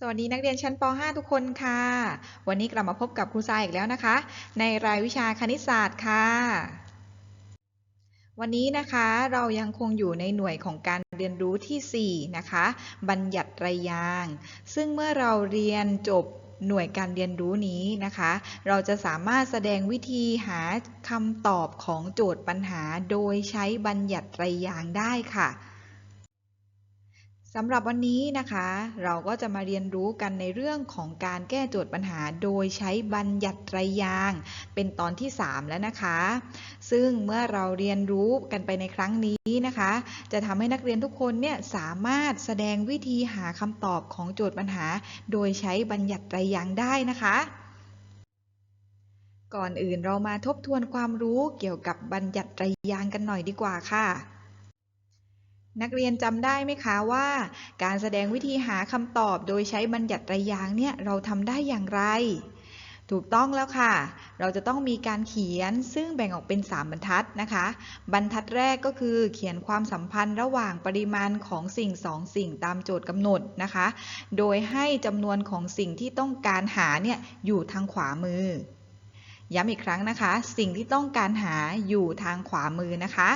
สวัสดีนักเรียนชั้นป .5 ทุกคนค่ะ วันนี้กลับมาพบกับครูทรายอีกแล้วนะคะ ในรายวิชาคณิตศาสตร์ค่ะ วันนี้นะคะเรายังคงอยู่ในหน่วยของการเรียนรู้ที่ 4 นะคะ บัญญัติไรยาง ซึ่งเมื่อเราเรียนจบหน่วยการเรียนรู้นี้นะคะ เราจะสามารถแสดงวิธีหาคำตอบของโจทย์ปัญหา โดยใช้บัญญัติไรยางได้ค่ะ สำหรับวันนี้นะคะ เราก็จะมาเรียนรู้กันในเรื่องของการแก้โจทย์ปัญหาโดยใช้บัญญัติไตรยาง เป็นตอนที่ 3 แล้วนะคะ ซึ่งเมื่อเราเรียนรู้กันไปในครั้งนี้นะคะ จะทำให้นักเรียนทุกคนเนี่ยสามารถแสดงวิธีหาคำตอบของโจทย์ปัญหา โดยใช้บัญญัติไตรยางได้นะคะก่อนอื่นเรามาทบทวนความรู้เกี่ยวกับบัญญัติไตรยางกันหน่อยดีกว่าค่ะ นักเรียนจำได้ไหมคะว่า การแสดงวิธีหาคำตอบโดยใช้บัญญัติไตรยางเนี่ยเราทำได้อย่างไร ถูกต้องแล้วค่ะ เราจะต้องมีการเขียนซึ่งแบ่งออกเป็น 3 บรรทัดนะคะ บรรทัดแรกก็คือเขียนความสัมพันธ์ระหว่างปริมาณของสิ่งสองสิ่งตามโจทย์กำหนดนะคะ โดยให้จำนวนของสิ่งที่ต้องการหาเนี่ยอยู่ทางขวามือ ย้ำอีกครั้งนะคะ สิ่งที่ต้องการหาอยู่ทางขวามือนะคะ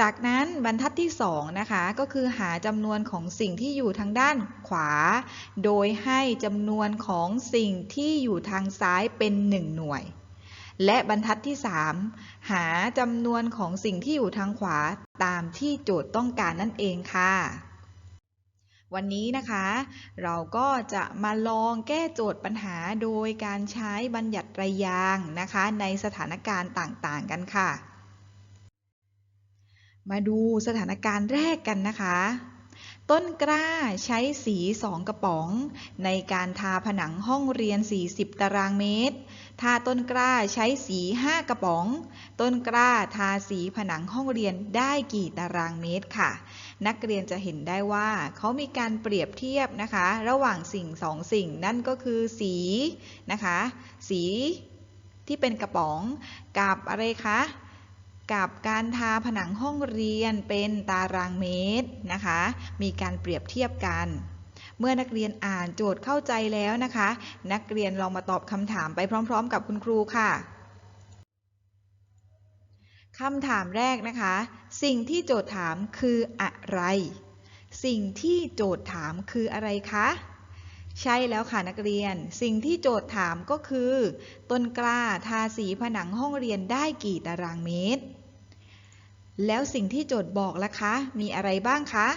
จากนั้นบรรทัดที่2นะคะก็คือหาจำนวนของสิ่งที่อยู่ทางด้านขวา โดยให้จำนวนของสิ่งที่อยู่ทางซ้ายเป็น 1 หน่วย และบรรทัดที่ 3 หาจำนวนของสิ่งที่อยู่ทางขวาตามที่โจทย์ต้องการนั่นเองค่ะ วันนี้นะคะ เราก็จะมาลองแก้โจทย์ปัญหาโดยการใช้บัญญัติไตรยางนะคะ ในสถานการณ์ต่างๆ กันค่ะ มาดูสถานการณ์แรกกันนะคะ ต้นกล้าใช้สี 2 กระป๋อง ในการทาผนังห้องเรียน 40 ตารางเมตรถ้าต้นกล้าใช้สี 5 กระป๋อง ต้นกล้าทาสีผนังห้องเรียนได้กี่ตารางเมตรค่ะ นักเรียนจะเห็นได้ว่าเขามีการเปรียบเทียบนะคะ ระหว่างสิ่งสองสิ่งนั่นก็คือสีนะคะ สีที่เป็นกระป๋องกับอะไรคะ กับการทาผนังห้องเรียนเป็นตารางเมตรนะคะ มีการเปรียบเทียบกัน เมื่อนักเรียนอ่านโจทย์เข้าใจแล้วนะคะ นักเรียนลองมาตอบคำถามไปพร้อม ๆ กับคุณครูค่ะคำถามแรกนะคะ สิ่งที่โจทย์ถามคืออะไร สิ่งที่โจทย์ถามคืออะไรคะ ใช่แล้วค่ะนักเรียน สิ่งที่โจทย์ถามก็คือ ต้นกล้าทาสีผนังห้องเรียนได้กี่ตารางเมตร แล้วสิ่งที่โจทย์บอกล่ะคะ มีอะไรบ้างคะ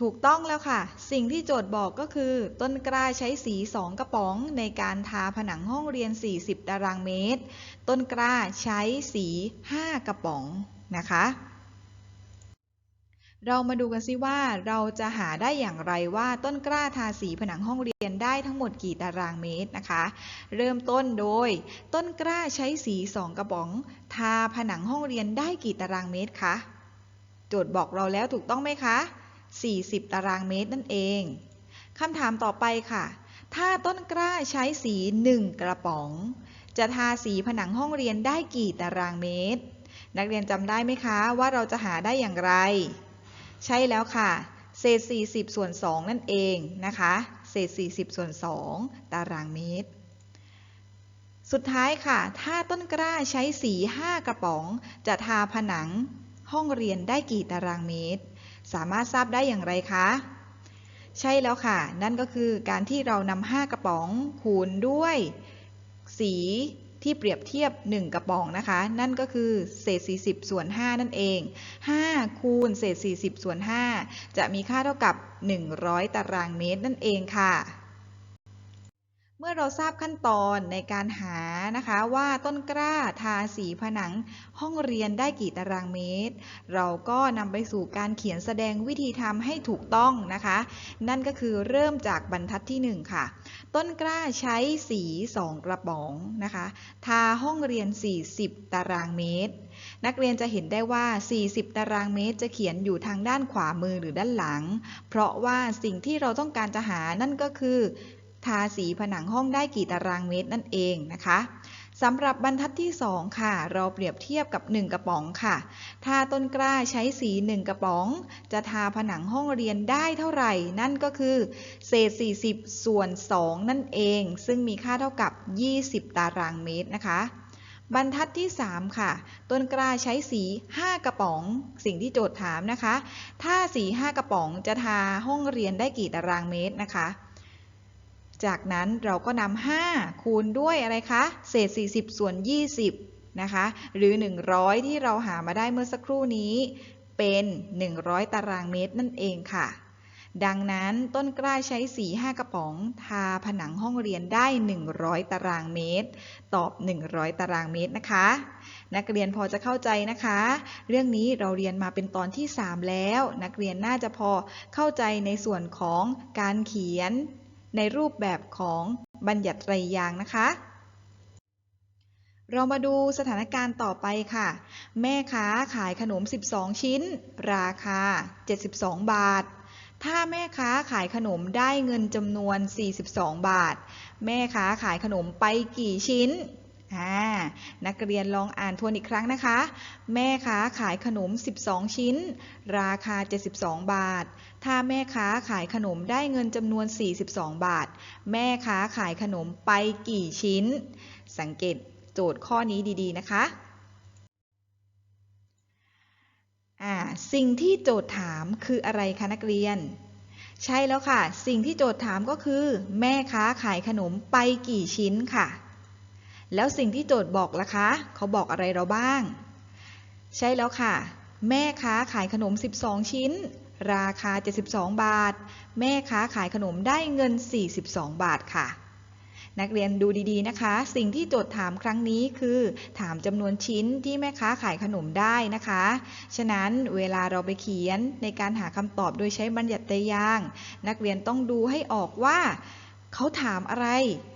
ถูกต้องแล้วค่ะ สิ่งที่โจทย์บอกก็คือ ต้นกล้าใช้สี 2 กระป๋องในการทาผนังห้องเรียน 40 ตารางเมตร ต้นกล้าใช้สี 5 กระป๋องนะคะ เรามาดูกันซิว่าเราจะหาได้อย่างไรว่าต้นกล้าทาสีผนังห้องเรียนได้ทั้งหมดกี่ตารางเมตรนะคะ เริ่มต้นโดย ต้นกล้าใช้สี 2 กระป๋อง ทาผนังห้องเรียนได้กี่ตารางเมตรคะโจทย์บอกเราแล้วถูกต้องไหมคะ 40 ตารางเมตรนั่นเองคำถามต่อไปค่ะ ถ้าต้นกล้าใช้สี 1 กระป๋อง จะทาสีผนังห้องเรียนได้กี่ตารางเมตร นักเรียนจำได้ไหมคะว่าเราจะหาได้อย่างไร ใช่แล้วค่ะ เศษ 40 ส่วน 2 นั่นเองนะคะ เศษ 40 ส่วน 2 ตารางเมตร สุดท้ายค่ะ ถ้าต้นกล้าใช้สี 5 กระป๋อง จะทาผนังห้องเรียนได้กี่ตารางเมตร สามารถทราบได้อย่างไรคะ ใช่แล้วค่ะ นั่นก็คือการที่เรานำ5กระป๋องคูณด้วยสี ที่เปรียบเทียบ 1 กระป๋องนะคะ นั่นก็คือเศษ 40 ส่วน 5 นั่นเอง 5 คูณเศษ 40 ส่วน 5 จะมีค่าเท่ากับ 100 ตารางเมตรนั่นเองค่ะ เมื่อเราทราบขั้นตอนในการหานะคะว่าต้นกล้าทาสีผนังห้องเรียนได้กี่ตารางเมตร เราก็นำไปสู่การเขียนแสดงวิธีทำให้ถูกต้องนะคะ นั่นก็คือเริ่มจากบรรทัดที่ 1 ค่ะ ต้นกล้าใช้สี 2 กระป๋องนะคะทาห้องเรียน 40 ตารางเมตร นักเรียนจะเห็นได้ว่า 40 ตารางเมตร จะเขียนอยู่ทางด้านขวามือหรือด้านหลัง เพราะว่าสิ่งที่เราต้องการจะหานั่นก็คือ ทาสีผนังห้องได้กี่ตารางเมตรนั่นเองนะคะสำหรับบรรทัดที่ 2 ค่ะ เราเปรียบเทียบกับ 1 กระป๋องค่ะ ถ้าต้นกล้าใช้สี 1 กระป๋อง จะทาผนังห้องเรียนได้เท่าไหร่ นั่นก็คือเศษ 40 ส่วน 2 นั่นเอง ซึ่งมีค่าเท่ากับ 20 ตารางเมตรนะคะ บรรทัดที่ 3 ค่ะ ต้นกล้าใช้สี 5 กระป๋อง สิ่งที่โจทย์ถามนะคะ ถ้าสี 5 กระป๋องจะทาห้องเรียนได้กี่ตารางเมตรนะคะ จากนั้นเราก็นำ5คูณด้วยอะไรคะ เศษ 40 ส่วน 20 นะคะ หรือ 100 ที่เราหามาได้เมื่อสักครู่นี้ เป็น 100 ตารางเมตรนั่นเองค่ะ ดังนั้นต้นกล้าใช้สี5กระป๋อง ทาผนังห้องเรียนได้ 100 ตารางเมตร ตอบ 100 ตารางเมตรนะคะ นักเรียนพอจะเข้าใจนะคะ เรื่องนี้เราเรียนมาเป็นตอนที่ 3 แล้ว นักเรียนน่าจะพอเข้าใจในส่วนของการเขียน ในรูปแบบของบัญญัติไตรยางค์นะคะ เรามาดูสถานการณ์ต่อไปค่ะ แม่ค้าขายขนม 12 ชิ้น ราคา 72 บาท ถ้าแม่ค้าขายขนมได้เงินจำนวน 42 บาท แม่ค้าขายขนมไปกี่ชิ้น นักเรียนลองอ่านทวนอีกครั้งนะคะ แม่ค้าขายขนม 12 ชิ้น ราคา 72 บาท ถ้าแม่ค้าขายขนมได้เงินจำนวน 42 บาท แม่ค้าขายขนมไปกี่ชิ้น สังเกตโจทย์ข้อนี้ดีๆ นะคะสิ่งที่โจทย์ถามคืออะไรคะนักเรียน ใช่แล้วค่ะ สิ่งที่โจทย์ถามก็คือ แม่ค้าขายขนมไปกี่ชิ้นค่ะ แล้วสิ่งที่โจทย์บอกล่ะคะ เขาบอกอะไรเราบ้าง ใช่แล้วค่ะ แม่ค้าขายขนม 12 ชิ้น ราคา 72 บาท แม่ค้าขายขนมได้เงิน 42 บาทค่ะ นักเรียนดูดีๆนะคะ สิ่งที่โจทย์ถามครั้งนี้คือ ถามจำนวนชิ้นที่แม่ค้าขายขนมได้นะคะ ฉะนั้นเวลาเราไปเขียนในการหาคำตอบโดยใช้บัญญัติตยาง นักเรียนต้องดูให้ออกว่า เขาถามอะไร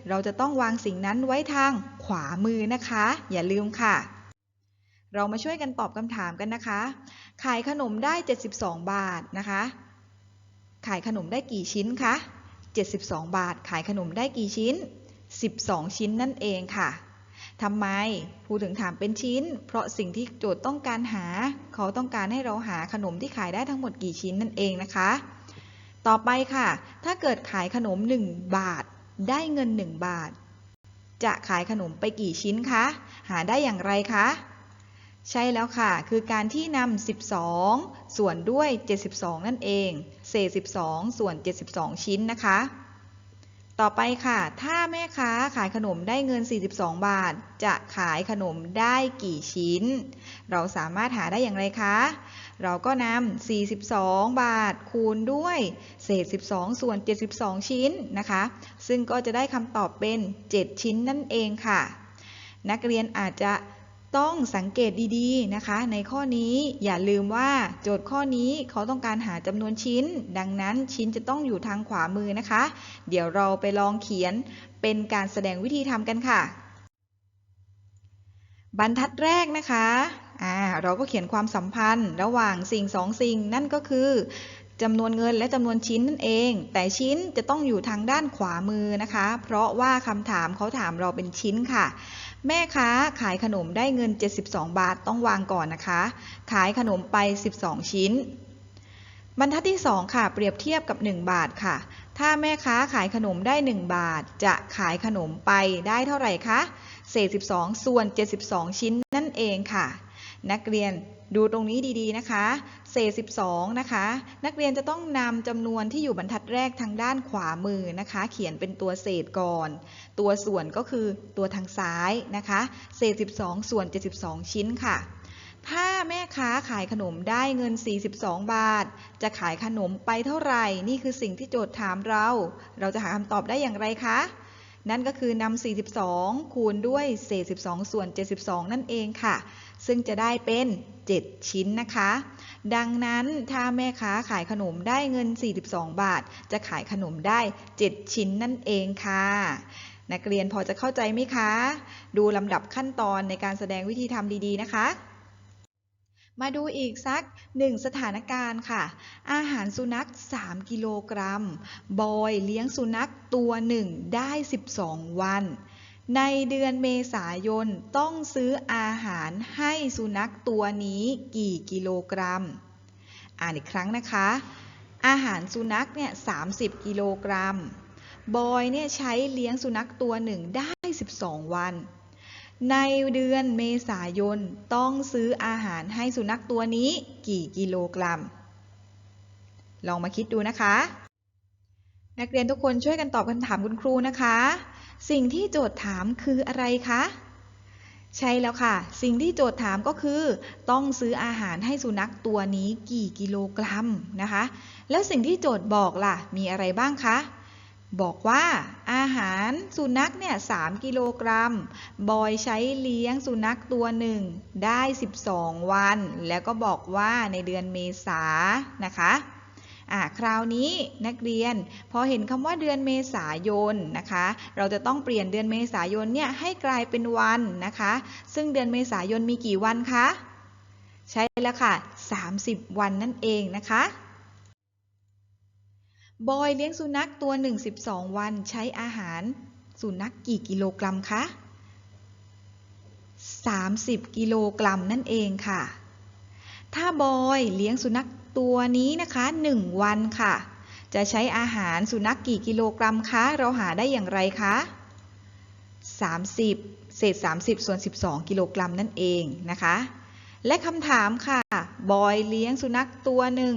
เราจะต้องวางสิ่งนั้นไว้ทางขวามือนะคะ อย่าลืมค่ะ เรามาช่วยกันตอบคำถามกันนะคะ ขายขนมได้ 72 บาทนะคะ ขายขนมได้กี่ชิ้นคะ 72 บาท ขายขนมได้กี่ชิ้น 12 ชิ้นนั่นเองค่ะทำไมพูถึงถามเป็นชิ้น เพราะสิ่งที่โจทย์ต้องการหา เขาต้องการให้เราหาขนมที่ขายได้ทั้งหมดกี่ชิ้นนั่นเองนะคะ ต่อไปค่ะ ถ้าเกิดขายขนม 1 บาท ได้เงิน 1 บาท จะขายขนมไปกี่ชิ้นคะ หาได้อย่างไรคะ ใช่แล้วค่ะ คือการที่นำ 12 ส่วนด้วย 72 นั่นเอง เศษ 12 ส่วน 72 ชิ้นนะคะ ต่อไปค่ะ ถ้าแม่ค้าขายขนมได้เงิน 42 บาท จะขายขนมได้กี่ชิ้น เราสามารถหาได้อย่างไรคะ เราก็นำ 42 บาทคูณด้วย เศษ 12 ส่วน 72 ชิ้นนะคะ ซึ่งก็จะได้คำตอบเป็น 7 ชิ้นนั่นเองค่ะ นักเรียนอาจจะ ต้องสังเกตดีๆนะคะ ในข้อนี้อย่าลืมว่าโจทย์ข้อนี้เขาต้องการหาจำนวนชิ้น ดังนั้นชิ้นจะต้องอยู่ทางขวามือนะคะ เดี๋ยวเราไปลองเขียนเป็นการแสดงวิธีทำกันค่ะ บรรทัดแรกนะคะอ่าเราก็เขียนความสัมพันธ์ระหว่างสิ่งสองสิ่งนั่นก็คือ จำนวนเงินและจำนวนชิ้นนั่นเอง แต่ชิ้นจะต้องอยู่ทางด้านขวามือนะคะ เพราะว่าคำถามเขาถามเราเป็นชิ้นค่ะ แม่ค้าขายขนมได้เงิน 72 บาทต้องวางก่อนนะคะ ขายขนมไป 12 ชิ้น บรรทัดที่ 2 ค่ะ เปรียบเทียบกับ 1 บาทค่ะ ถ้าแม่ค้าขายขนมได้ 1 บาท จะขายขนมไปได้เท่าไหร่คะเศษ 12 ส่วน 72 ชิ้นนั่นเองค่ะ นักเรียนดูตรงนี้ดีๆนะคะ เศษ 12 นะคะ นักเรียนจะต้องนำจำนวนที่อยู่บรรทัดแรกทางด้านขวามือนะคะ เขียนเป็นตัวเศษก่อน ตัวส่วนก็คือตัวทางซ้ายนะคะ เศษ 12 ส่วน 72 ชิ้นค่ะ ถ้าแม่ค้าขายขนมได้เงิน 42 บาท จะขายขนมไปเท่าไหร่ นี่คือสิ่งที่โจทย์ถามเรา เราจะหาคำตอบได้อย่างไรคะนั่นก็คือนำ 42 คูณด้วยเศษ 12 ส่วน 72 นั่นเองค่ะ ซึ่งจะได้เป็น 7 ชิ้นนะคะ ดังนั้นถ้าแม่ค้าขายขนมได้เงิน 42 บาท จะขายขนมได้ 7 ชิ้นนั่นเองค่ะนักเรียนพอจะเข้าใจไหมคะ ดูลำดับขั้นตอนในการแสดงวิธีทำดีๆ นะคะ มาดูอีกสักหนึ่งสถานการณ์ค่ะ อาหารสุนัข 3 กิโลกรัม บอยเลี้ยงสุนัขตัวหนึ่งได้ 12 วัน ในเดือนเมษายนต้องซื้ออาหารให้สุนัขตัวนี้กี่กิโลกรัม อ่านอีกครั้งนะคะ อาหารสุนัขเนี่ย30 กิโลกรัม บอยเนี่ยใช้เลี้ยงสุนัขตัวหนึ่งได้ 12 วัน ในเดือนเมษายนต้องซื้ออาหารให้สุนัขตัวนี้กี่กิโลกรัม ลองมาคิดดูนะคะ นักเรียนทุกคนช่วยกันตอบคำถามคุณครูนะคะ สิ่งที่โจทย์ถามคืออะไรคะ ใช่แล้วค่ะ สิ่งที่โจทย์ถามก็คือ ต้องซื้ออาหารให้สุนัขตัวนี้กี่กิโลกรัมนะคะ แล้วสิ่งที่โจทย์บอกล่ะ มีอะไรบ้างคะบอกว่าอาหารสุนัขเนี่ย3กิโลกรัม บอยใช้เลี้ยงสุนัขตัวหนึ่งได้ 12 วัน แล้วก็บอกว่าในเดือนเมษานะคะ อ่าคราวนี้นักเรียนพอเห็นคำว่าเดือนเมษายนนะคะ เราจะต้องเปลี่ยนเดือนเมษายนเนี่ยให้กลายเป็นวันนะคะ ซึ่งเดือนเมษายนมีกี่วันคะ ใช่แล้วค่ะ 30 วันนั่นเองนะคะบอยเลี้ยงสุนัขตัวหนึ่ง12วันใช้อาหารสุนัขกี่กิโลกรัมคะ30 กิโลกรัมนั่นเองค่ะ ถ้าบอยเลี้ยงสุนัข ตัวนี้นะคะ 1 วันค่ะ จะใช้อาหารสุนัขกี่กิโลกรัมคะ เราหาได้อย่างไรคะ 30 เศษ 30 ส่วน 12 กิโลกรัมนั่นเองนะคะ และคำถามค่ะ บอยเลี้ยงสุนัขตัวหนึ่ง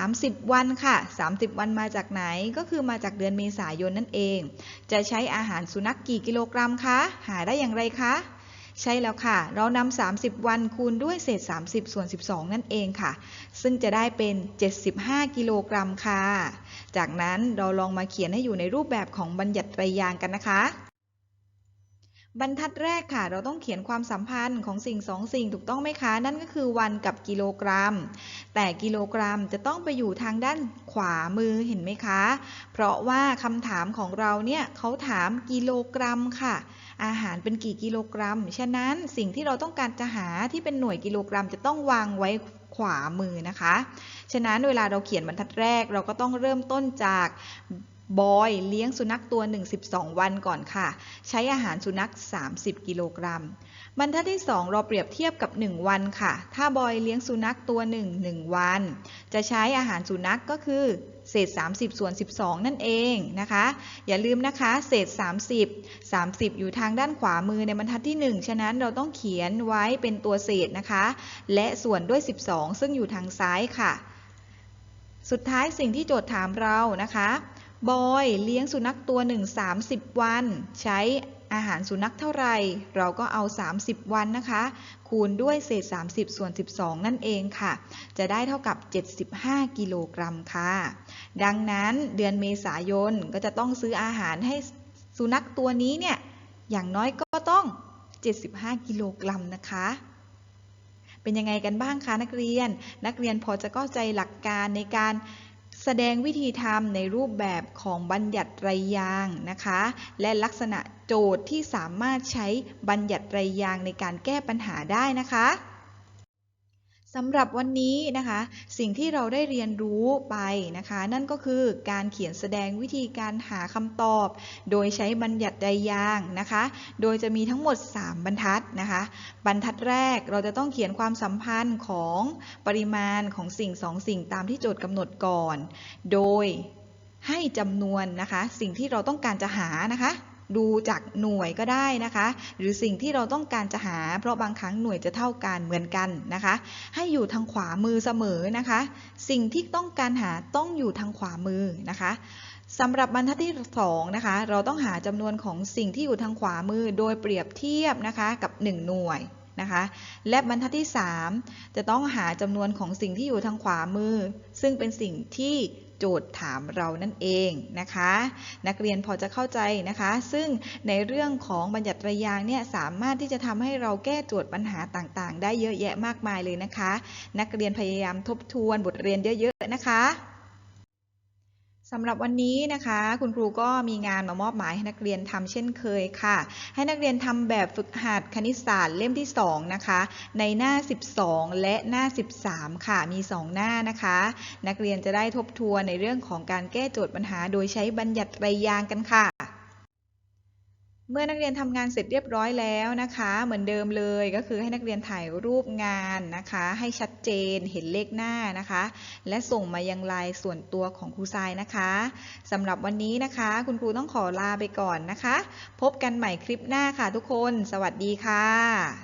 30 วันค่ะ 30 วันมาจากไหน ก็คือมาจากเดือนเมษายนนั่นเอง จะใช้อาหารสุนัขกี่กิโลกรัมคะ หาได้อย่างไรคะ ใช่แล้วค่ะ เรานำ30 วันคูณด้วยเศษ 30 ส่วน 12 นั่นเองค่ะ ซึ่งจะได้เป็น 75 กิโลกรัมค่ะ จากนั้นเราลองมาเขียนให้อยู่ในรูปแบบของบัญญัติไตรยางค์กันนะคะ บรรทัดแรกค่ะ เราต้องเขียนความสัมพันธ์ของสิ่งสองสิ่งถูกต้องไหมคะ นั่นก็คือวันกับกิโลกรัม แต่กิโลกรัมจะต้องไปอยู่ทางด้านขวามือเห็นไหมคะ เพราะว่าคำถามของเราเนี่ยเขาถามกิโลกรัมค่ะ อาหารเป็นกี่กิโลกรัม ฉะนั้นสิ่งที่เราต้องการจะหาที่เป็นหน่วยกิโลกรัมจะต้องวางไว้ขวามือนะคะ ฉะนั้นเวลาเราเขียนบรรทัดแรกเราก็ต้องเริ่มต้นจาก บอยเลี้ยงสุนัขตัว1 12 วันก่อนค่ะ ใช้อาหารสุนัข 30 กิโลกรัม บรรทัดที่ 2 เราเปรียบเทียบกับ 1 วันค่ะ ถ้าบอยเลี้ยงสุนัขตัว1 1วัน จะใช้อาหารสุนัขกก็คือเศษ 30 ส่วน 12 นั่นเองนะคะ อย่าลืมนะคะ เศษ 30 30 อยู่ทางด้านขวามือในบรรทัดที่ 1 ฉะนั้นเราต้องเขียนไว้เป็นตัวเศษนะคะ และส่วนด้วย 12 ซึ่งอยู่ทางซ้ายค่ะ สุดท้ายสิ่งที่โจทย์ถามเรานะคะ บอยเลี้ยงสุนัขตัวหนึ่ง30 วัน ใช้อาหารสุนัขเท่าไหร่ เราก็เอา 30 วันนะคะ คูณด้วยเศษ 30 ส่วน 12 นั่นเองค่ะ จะได้เท่ากับ 75 กิโลกรัมค่ะ ดังนั้นเดือนเมษายนก็จะต้องซื้ออาหารให้สุนัขตัวนี้เนี่ย อย่างน้อยก็ต้อง 75 กิโลกรัมนะคะเป็นยังไงกันบ้างคะนักเรียน นักเรียนพอจะเข้าใจหลักการในการ แสดงวิธีทำในรูปแบบของบัญญัติไรยางนะคะ และลักษณะโจทย์ที่สามารถใช้บัญญัติไรยางในการแก้ปัญหาได้นะคะ สำหรับวันนี้นะคะ สิ่งที่เราได้เรียนรู้ไปนะคะ นั่นก็คือการเขียนแสดงวิธีการหาคำตอบ โดยใช้บัญญัติไรยางนะคะ โดยจะมีทั้งหมด 3 บรรทัดนะคะ บรรทัดแรกเราจะต้องเขียนความสัมพันธ์ของปริมาณของสิ่งสองสิ่งตามที่โจทย์กำหนดก่อน โดยให้จำนวนนะคะ สิ่งที่เราต้องการจะหานะคะ ดูจากหน่วยก็ได้นะคะ หรือสิ่งที่เราต้องการจะหา เพราะบางครั้งหน่วยจะเท่ากันเหมือนกันนะคะ ให้อยู่ทางขวามือเสมอนะคะ สิ่งที่ต้องการหาต้องอยู่ทางขวามือนะคะสำหรับบรรทัดที่2นะคะ เราต้องหาจำนวนของสิ่งที่อยู่ทางขวามือโดยเปรียบเทียบนะคะกับ 1 หน่วยนะคะ และบรรทัดที่ 3 จะต้องหาจำนวนของสิ่งที่อยู่ทางขวามือ ซึ่งเป็นสิ่งที่ จทย์ถามเรานั่นเองนะคะ นักเรียนพอจะเข้าใจนะคะ ซึ่งในเรื่องของบัญญัติระยางเนี่ยสามารถที่จะทำให้เราแก้โจทย์ปัญหาต่างๆ ได้เยอะแยะมากมายเลยนะคะ นักเรียนพยายามทบทวนบทเรียนเยอะๆนะคะ สำหรับวันนี้นะคะ คุณครูก็มีงานมามอบหมายให้นักเรียนทำเช่นเคยค่ะ ให้นักเรียนทำแบบฝึกหัดคณิตศาสตร์เล่มที่ 2 นะคะ ในหน้า 12 และหน้า 13 ค่ะมี 2 หน้านะคะ นักเรียนจะได้ทบทวนในเรื่องของการแก้โจทย์ปัญหา โดยใช้บัญญัติไรยางกันค่ะ เมื่อนักเรียนทำงานเสร็จเรียบร้อยแล้วนะคะ เหมือนเดิมเลยก็คือให้นักเรียนถ่ายรูปงานนะคะ ให้ชัดเจนเห็นเลขหน้านะคะ และส่งมายังไลน์ส่วนตัวของครูทรายนะคะสำหรับวันนี้นะคะ คุณครูต้องขอลาไปก่อนนะคะ พบกันใหม่คลิปหน้าค่ะทุกคน สวัสดีค่ะ